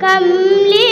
كم لي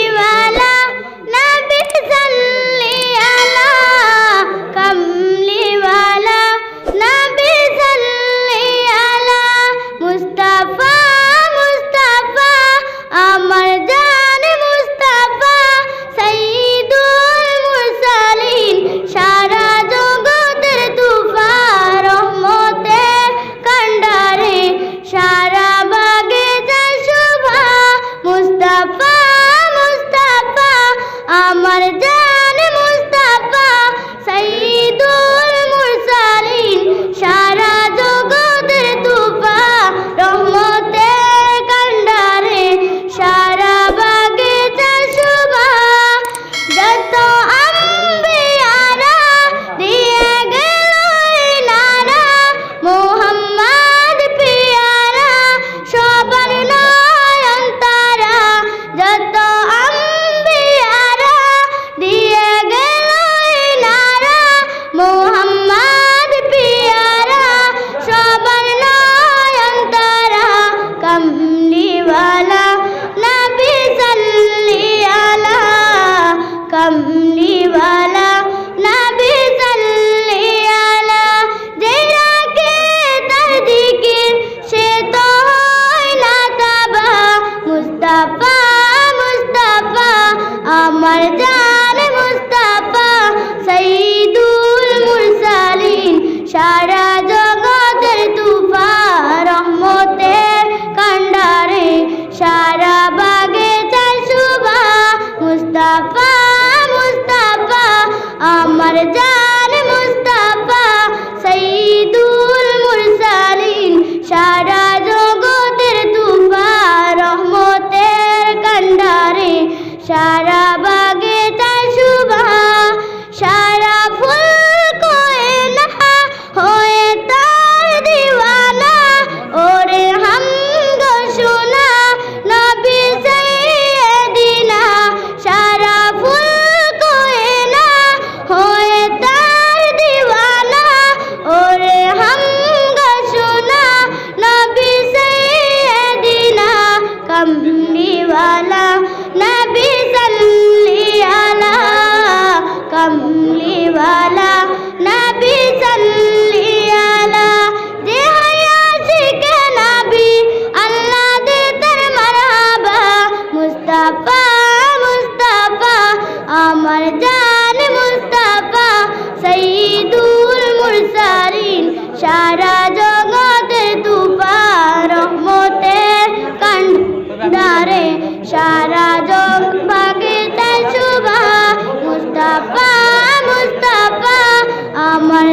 আমার জান মুস্তাফা সৈদুল করে সারা জগ বাগে তাই শোভা। মুস্তাফা মুস্তাফা আমার